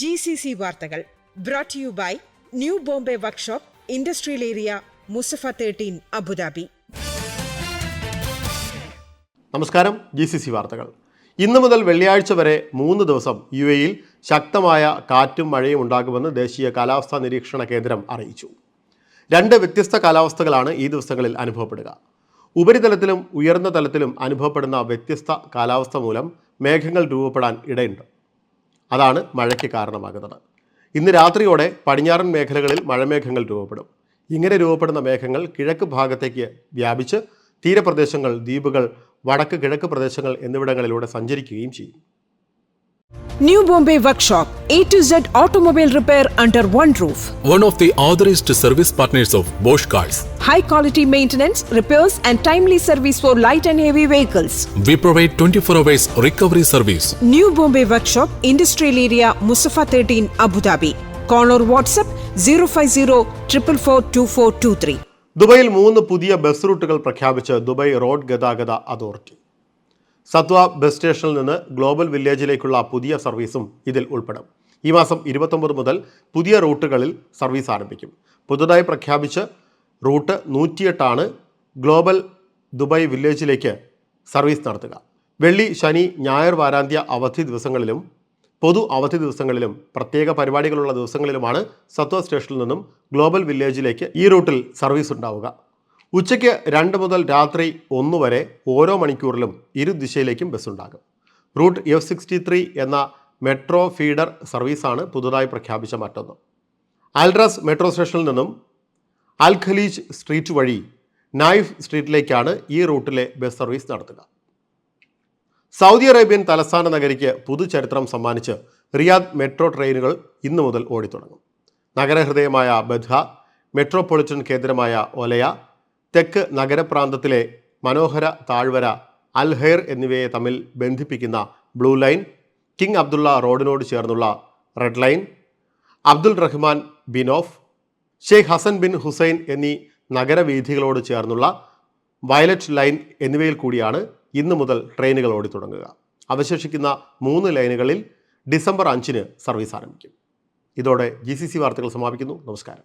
G C C വാർത്തകൾ brought you by new Bombay workshop industrial area Musaffah thirteen Abu Dhabi നമസ്കാരം G C C വാർത്തകൾ. ഇന്നു മുതൽ വെള്ളിയാഴ്ച വരെ മൂന്ന് ദിവസം യു എയിൽ ശക്തമായ കാറ്റും മഴയും ഉണ്ടാകുമെന്ന് ദേശീയ കാലാവസ്ഥാ നിരീക്ഷണ കേന്ദ്രം അറിയിച്ചു. രണ്ട് വ്യത്യസ്ത കാലാവസ്ഥകളാണ് ഈ ദിവസങ്ങളിൽ അനുഭവപ്പെടുക. ഉപരിതലത്തിലും ഉയർന്ന തലത്തിലും അനുഭവപ്പെടുന്ന വ്യത്യസ്ത കാലാവസ്ഥ മൂലം മേഘങ്ങൾ രൂപപ്പെടാൻ ഇടയുണ്ട്. അതാണ് മഴയ്ക്ക് കാരണമാകുന്നത്. ഇന്ന് രാത്രിയോടെ പടിഞ്ഞാറൻ മേഖലകളിൽ മഴമേഘങ്ങൾ രൂപപ്പെടും. ഇങ്ങനെ രൂപപ്പെടുന്ന മേഘങ്ങൾ കിഴക്ക് ഭാഗത്തേക്ക് വ്യാപിച്ച് തീരപ്രദേശങ്ങൾ ദ്വീപുകൾ വടക്ക് കിഴക്ക് പ്രദേശങ്ങൾ എന്നിവിടങ്ങളിലൂടെ സഞ്ചരിക്കുകയും ചെയ്യും. New Bombay workshop A to Z automobile repair under one roof one of the authorized service partners of Bosch Cars. high quality maintenance, repairs, and timely service for light and heavy vehicles. We provide 24 hours recovery service. New Bombay Workshop, Industrial Area, Musafa 13, Abu Dhabi. Call or WhatsApp 050 444 ദുബൈയിൽ മൂന്ന് പുതിയ bus റൂട്ടുകൾ പ്രഖ്യാപിച്ച് Dubai road ഗതാഗത authority Satwa bus സ്റ്റേഷനിൽ നിന്ന് global വില്ലേജിലേക്കുള്ള പുതിയ സർവീസും ഇതിൽ ഉൾപ്പെടും. ഈ മാസം ഇരുപത്തൊമ്പത് മുതൽ പുതിയ റൂട്ടുകളിൽ സർവീസ് ആരംഭിക്കും. പുതുതായി പ്രഖ്യാപിച്ച റൂട്ട് നൂറ്റിയെട്ടാണ് ഗ്ലോബൽ ദുബായ് വില്ലേജിലേക്ക് സർവീസ് നടത്തുക. വെള്ളി ശനി ഞായർ വാരാന്ത്യ അവധി ദിവസങ്ങളിലും പൊതു അവധി ദിവസങ്ങളിലും പ്രത്യേക പരിപാടികളുള്ള ദിവസങ്ങളിലുമാണ് സത്വ സ്റ്റേഷനിൽ നിന്നും ഗ്ലോബൽ വില്ലേജിലേക്ക് ഈ റൂട്ടിൽ സർവീസ് ഉണ്ടാവുക. ഉച്ചയ്ക്ക് രണ്ട് മുതൽ രാത്രി ഒന്ന് വരെ ഓരോ മണിക്കൂറിലും ഇരു ദിശയിലേക്കും ബസ് ഉണ്ടാകും. റൂട്ട് എഫ് സിക്സ്റ്റി ത്രീ എന്ന മെട്രോ ഫീഡർ സർവീസാണ് പുതുതായി പ്രഖ്യാപിച്ച മറ്റൊന്ന്. ആൽഡ്രസ് മെട്രോ സ്റ്റേഷനിൽ നിന്നും അൽഖലീജ് സ്ട്രീറ്റ് വഴി നൈഫ് സ്ട്രീറ്റിലേക്കാണ് ഈ റൂട്ടിലെ ബസ് സർവീസ് നടത്തുക. സൗദി അറേബ്യൻ തലസ്ഥാന നഗരിക്ക് പുതുചരിത്രം സമ്മാനിച്ച് റിയാദ് മെട്രോ ട്രെയിനുകൾ ഇന്നു മുതൽ ഓടിത്തുടങ്ങും. നഗരഹൃദയമായ ബദ്ഹ മെട്രോപൊളിറ്റൻ കേന്ദ്രമായ ഒലയ തെക്ക് നഗരപ്രാന്തത്തിലെ മനോഹര താഴ്വര അൽഹെയർ എന്നിവയെ തമ്മിൽ ബന്ധിപ്പിക്കുന്ന ബ്ലൂ ലൈൻ കിങ് അബ്ദുള്ള റോഡിനോട് ചേർന്നുള്ള റെഡ് ലൈൻ അബ്ദുൾ റഹ്മാൻ ബിനോഫ് ഷെയ്ഖ് ഹസൻ ബിൻ ഹുസൈൻ എന്നീ നഗരവീഥികളോട് ചേർന്നുള്ള വയലറ്റ് ലൈൻ എന്നിവയിൽ കൂടിയാണ് ഇന്നു മുതൽ ട്രെയിനുകൾ ഓടിത്തുടങ്ങുക അവശേഷിക്കുന്ന മൂന്ന് ലൈനുകളിൽ ഡിസംബർ അഞ്ചിന് സർവീസ് ആരംഭിക്കും. ഇതോടെ ജി സി സി വാർത്തകൾ സമാപിക്കുന്നു. നമസ്കാരം.